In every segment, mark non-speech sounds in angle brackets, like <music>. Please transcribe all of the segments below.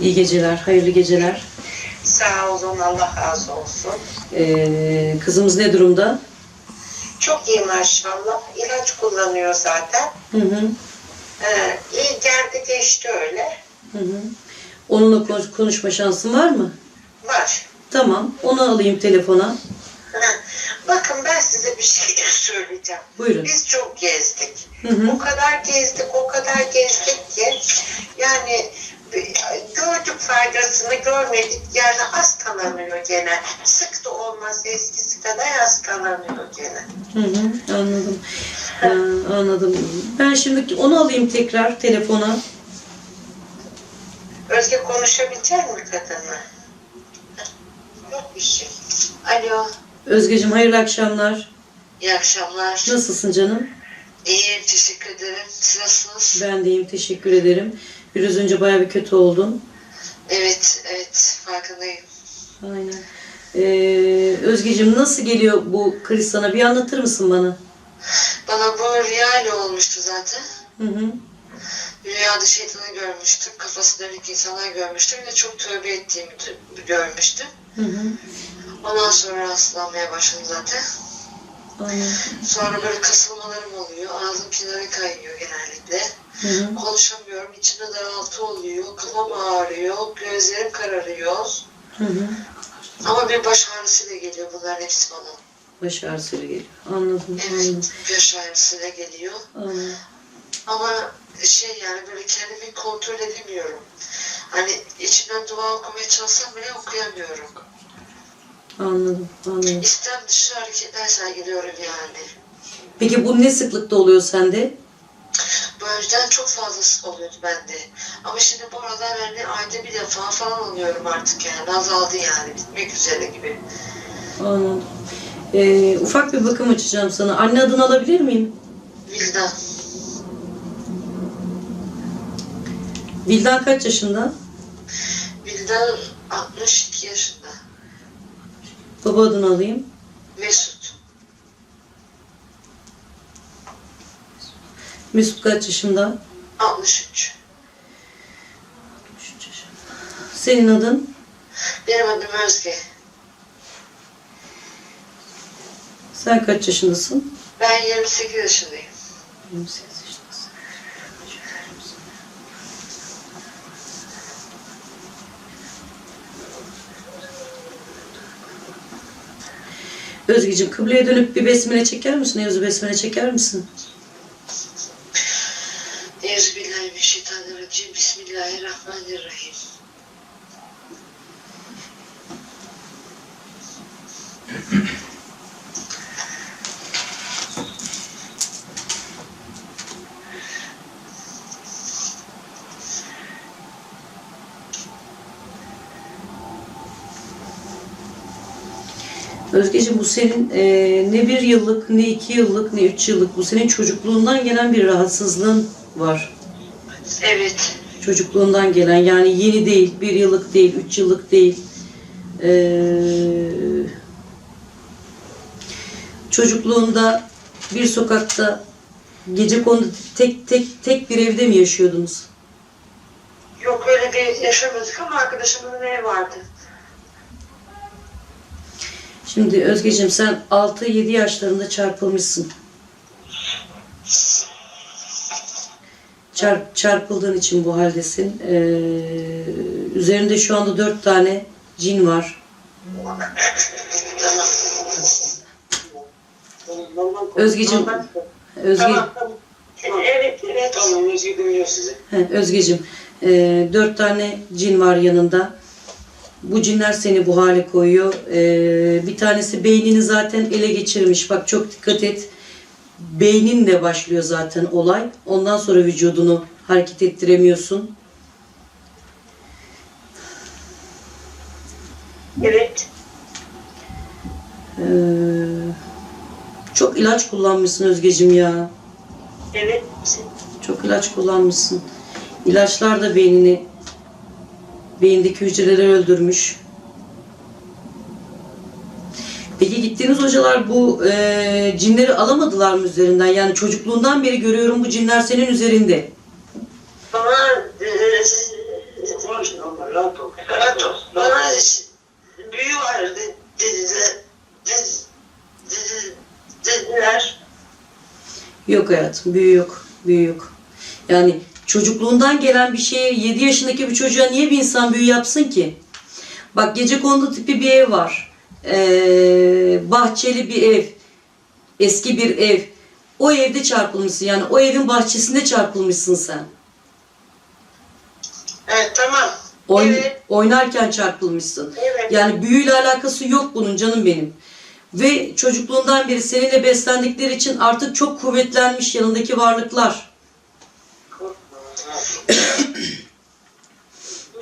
İyi geceler, hayırlı geceler. Sağ olun, Allah razı olsun. Ee, kızımız ne durumda? Çok iyi maşallah. İlaç kullanıyor zaten. Hı hı. Ee, iyi geldi geçti öyle. Hı hı. Onunla konuş- konuşma şansın var mı? Var. Tamam, onu alayım telefona. Bakın ben size bir şey <laughs> söyleyeceğim. Buyurun. Biz çok gezdik. Hı hı. O kadar gezdik, o kadar gezdik ki yani gördük faydasını görmedik yani hastalanıyor gene. Sık da olmaz eskisi kadar hastalanıyor gene. Hı hı, anladım. Ee, anladım. Ben şimdi onu alayım tekrar telefona. Özge konuşabilecek mi kadınla? Yok bir şey. Alo. Özgeciğim hayırlı akşamlar. İyi akşamlar. Nasılsın canım? İyiyim teşekkür ederim. Siz nasılsınız? Ben de iyiyim, teşekkür ederim. Biraz önce baya bir kötü oldun. Evet evet farkındayım. Aynen. Ee, Özgeciğim nasıl geliyor bu kriz sana? Bir anlatır mısın bana? Bana bu rüyayla olmuştu zaten. Hı hı. Rüyada şeytanı görmüştüm. Kafası dönük insanlar görmüştüm. De çok tövbe ettiğimi görmüştüm. Hı hı. Ondan sonra hastalanmaya başladım zaten. Aynen. Sonra böyle kasılmalarım oluyor. Ağzım kenara kayıyor genellikle. Hı hı. Konuşamıyorum. İçimde daraltı oluyor. Kafam ağrıyor. Gözlerim kararıyor. Hı hı. Ama bir baş ağrısıyla geliyor bunların hepsi bana. Baş ağrısıyla geliyor. Anladım. Evet, baş ağrısıyla geliyor. anladım. Ama şey yani böyle kendimi kontrol edemiyorum. Hani içimden dua okumaya çalışsam bile okuyamıyorum. Anladım, anladım. İstem dışı hareketler sergiliyorum yani. Peki bu ne sıklıkta oluyor sende? Bu önceden çok fazlası oluyordu bende. Ama şimdi bu aralar hani ayda bir defa falan oluyorum artık yani. Azaldı yani bitmek üzere gibi. Anladım. Ee, ufak bir bakım açacağım sana. Anne adını alabilir miyim? Vildan. Vildan kaç yaşında? Vildan 62 yaşında. Baba adını alayım. Mesut. Mesut kaç yaşında? 63. Senin adın? Benim adım Özge. Sen kaç yaşındasın? Ben 28 yaşındayım. 28 yaşındasın. Özgeciğim kıbleye dönüp bir besmele çeker misin? Evzu besmele çeker misin? Euzubillahimineşşeytanirracim. Bismillahirrahmanirrahim. Özgeciğim bu senin e, ne bir yıllık, ne iki yıllık, ne üç yıllık bu senin çocukluğundan gelen bir rahatsızlığın var. Evet. Çocukluğundan gelen yani yeni değil, bir yıllık değil, üç yıllık değil. Ee, çocukluğunda bir sokakta gece kondu tek tek tek bir evde mi yaşıyordunuz? Yok öyle bir yaşamadık ama arkadaşımın evi vardı. Şimdi Özgeciğim sen 6-7 yaşlarında çarpılmışsın. Çarp, çarpıldığın için bu haldesin. Ee, üzerinde şu anda 4 tane cin var. Özgeciğim, Özge. Evet, evet. Tamam Özge sizi. Özgeciğim, e, dört tane cin var yanında. Bu cinler seni bu hale koyuyor. E, bir tanesi beynini zaten ele geçirmiş. Bak çok dikkat et. Beyninle başlıyor zaten olay. Ondan sonra vücudunu hareket ettiremiyorsun. Evet. E, çok ilaç kullanmışsın Özgeciğim ya. Evet. Çok ilaç kullanmışsın. İlaçlar da beynini, beyindeki hücreleri öldürmüş. Peki gittiğiniz hocalar bu e, cinleri alamadılar mı üzerinden? Yani çocukluğundan beri görüyorum bu cinler senin üzerinde. Bana e, ol. Bana büyü var de- dediler. Dedi- dedi- dediler. Yok hayatım, büyü yok. Büyü yok. Yani çocukluğundan gelen bir şeye 7 yaşındaki bir çocuğa niye bir insan büyü yapsın ki? Bak gece kondu tipi bir ev var. Ee, bahçeli bir ev. Eski bir ev. O evde çarpılmışsın. Yani o evin bahçesinde çarpılmışsın sen. Evet tamam. Oyn- Evet. Oynarken çarpılmışsın. Evet. Yani büyüyle alakası yok bunun canım benim. Ve çocukluğundan beri seninle beslendikleri için artık çok kuvvetlenmiş yanındaki varlıklar.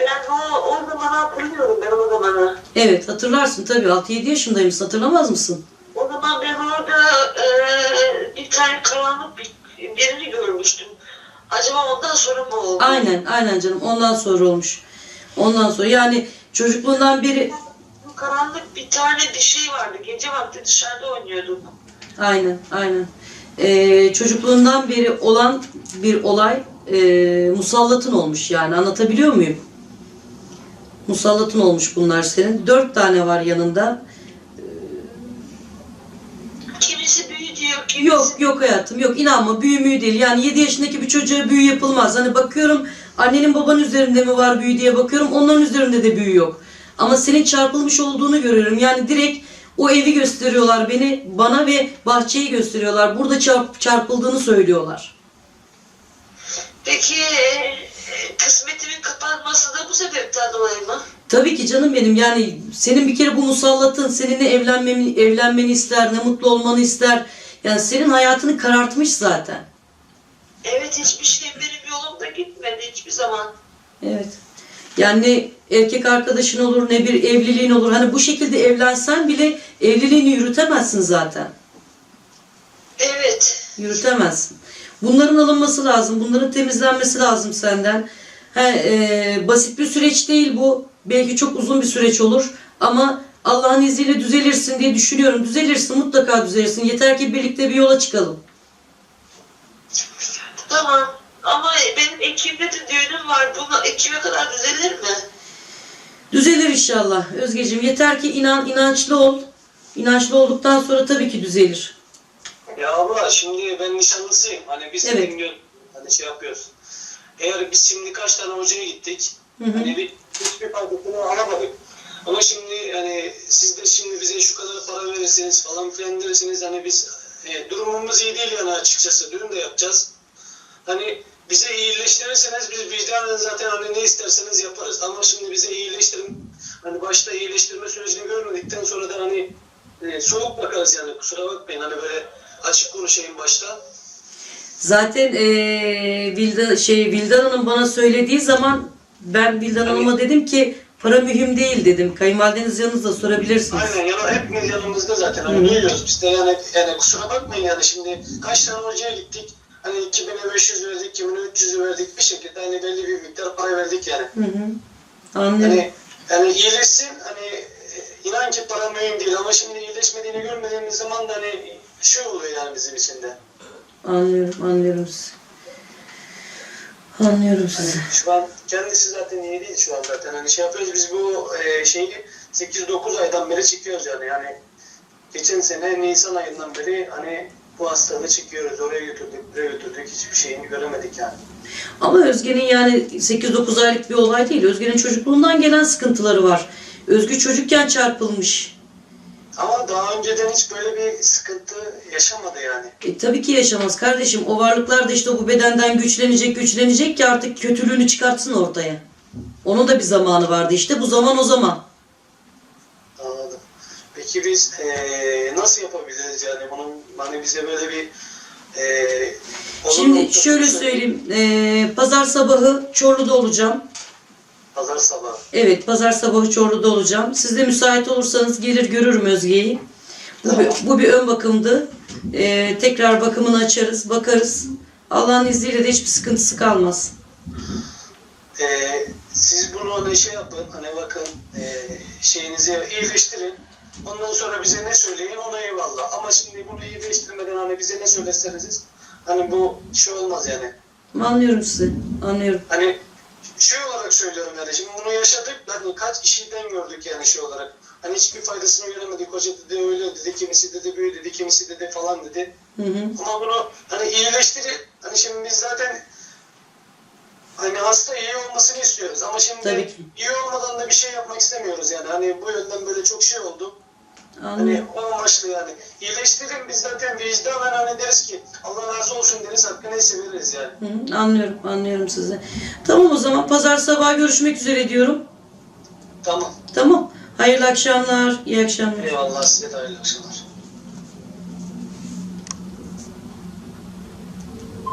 Ben o, o zaman hatırlıyorum ben o zamanı. Evet hatırlarsın tabii 6-7 yaşındaymışsın hatırlamaz mısın? O zaman ben orada e, bir tane karanlık bir, birini görmüştüm. Acaba ondan sonra mı oldu? Aynen aynen canım ondan sonra olmuş. Ondan sonra yani çocukluğundan beri karanlık bir tane bir şey vardı. Gece vakti dışarıda oynuyorduk. aynen aynen. Ee, çocukluğundan beri olan bir olay e, musallatın olmuş yani anlatabiliyor muyum? Musallatın olmuş bunlar senin. Dört tane var yanında. Kimisi büyü diyor, kimisi... Yok yok hayatım yok inanma büyü müyü değil. Yani 7 yaşındaki bir çocuğa büyü yapılmaz. Hani bakıyorum annenin babanın üzerinde mi var büyü diye bakıyorum onların üzerinde de büyü yok. Ama senin çarpılmış olduğunu görüyorum. Yani direkt o evi gösteriyorlar beni bana ve bahçeyi gösteriyorlar. Burada çarp, çarpıldığını söylüyorlar. Peki kısmetimin kapanması da bu sebepten dolayı mı? Tabii ki canım benim yani senin bir kere bu musallatın seninle evlenmeni, evlenmeni ister, ne mutlu olmanı ister. Yani senin hayatını karartmış zaten. Evet hiçbir şey benim yolumda gitmedi hiçbir zaman. Evet. Yani ne erkek arkadaşın olur ne bir evliliğin olur. Hani bu şekilde evlensen bile evliliğini yürütemezsin zaten. Evet. Yürütemezsin. Bunların alınması lazım. Bunların temizlenmesi lazım senden. He, e, basit bir süreç değil bu. Belki çok uzun bir süreç olur. Ama Allah'ın izniyle düzelirsin diye düşünüyorum. Düzelirsin mutlaka düzelirsin. Yeter ki birlikte bir yola çıkalım. Tamam. Ama benim Ekim'de de düğünüm var. Bunu Ekim'e kadar düzelir mi? Düzelir inşallah Özgeciğim. Yeter ki inan, inançlı ol. İnançlı olduktan sonra tabii ki düzelir. Ya abla şimdi ben nişanlısıyım. Hani biz Evet. dinliyoruz. Hani şey yapıyoruz. Eğer biz şimdi kaç tane hocaya gittik. Hı hı. Hani bir, hiçbir faydasını alamadık. Ama şimdi hani siz de şimdi bize şu kadar para verirseniz falan filan derseniz hani biz e, durumumuz iyi değil yani açıkçası. Düğün de yapacağız. Hani bize iyileştirirseniz biz vicdanen zaten hani ne isterseniz yaparız. Ama şimdi bize iyileştirin. Hani başta iyileştirme sürecini görmedikten sonra da hani e, soğuk bakarız yani kusura bakmayın hani böyle açık konuşayım başta. Zaten eee Vilda, şey, Vildan Hanım bana söylediği zaman ben Vildan Hanım'a dedim ki para mühim değil dedim. Kayınvalideniz yanınızda sorabilirsiniz. Aynen yani hepimiz yanımızda zaten hani duyuyoruz biz de yani, yani kusura bakmayın yani şimdi kaç tane hocaya gittik hani 2500 verdik 2300 verdik bir şekilde hani belli bir miktar para verdik yani. Hı hı. Anlıyorum. Yani yani iyileşsin hani e, inan ki para mühim değil ama şimdi iyileşmediğini görmediğimiz zaman da hani şey oluyor yani bizim için de. Anlıyorum, anlıyorum sizi. Anlıyorum sizi. Şu an kendisi zaten iyi değil şu an zaten. Hani şey yapıyoruz biz bu e, şeyi 8-9 aydan beri çekiyoruz yani. Yani geçen sene Nisan ayından beri hani bu hastalığı çekiyoruz. Oraya götürdük, buraya götürdük. Hiçbir şeyini göremedik yani. Ama Özge'nin yani 8-9 aylık bir olay değil. Özge'nin çocukluğundan gelen sıkıntıları var. Özgü çocukken çarpılmış. Ama daha önceden hiç böyle bir sıkıntı yaşamadı yani. E, tabii ki yaşamaz kardeşim. O varlıklar da işte bu bedenden güçlenecek güçlenecek ki artık kötülüğünü çıkartsın ortaya. Onun da bir zamanı vardı işte. Bu zaman o zaman. Anladım. Peki biz e, nasıl yapabiliriz yani bunun hani bize böyle bir e, Şimdi şöyle söyleyeyim. E, pazar sabahı Çorlu'da olacağım. Pazar sabahı. Evet pazar sabahı Çorlu'da olacağım. Siz de müsait olursanız gelir görürüm Özge'yi. Bu, bir, bu bir ön bakımdı. E, tekrar bakımını açarız, bakarız. Allah'ın izniyle de hiçbir sıkıntısı kalmaz. Ee, siz bunu hani şey yapın, hani bakın e, şeyinizi iyileştirin. Ondan sonra bize ne söyleyin ona eyvallah. Ama şimdi bunu iyileştirmeden hani bize ne söyleseniz hani bu şey olmaz yani. Anlıyorum sizi. Anlıyorum. Hani şey olarak söylüyorum yani şimdi bunu yaşadık hani kaç kişiden gördük yani şey olarak. Hani hiçbir faydasını göremedik. Hoca dedi öyle dedi, kimisi dedi böyle dedi, kimisi dedi falan dedi. Hı hı. Ama bunu hani iyileştirip hani şimdi biz zaten hani hasta iyi olmasını istiyoruz ama şimdi iyi olmadan da bir şey yapmak istemiyoruz yani. Hani bu yönden böyle çok şey oldu. Hani o amaçlı yani. İyileştirin biz zaten vicdanen hani deriz ki Allah razı olsun deriz hakkı neyse veririz yani. Hı, Anlıyorum, anlıyorum sizi. Tamam o zaman pazar sabahı görüşmek üzere diyorum. Tamam. Tamam. Hayırlı akşamlar, iyi akşamlar. Eyvallah size de hayırlı akşamlar.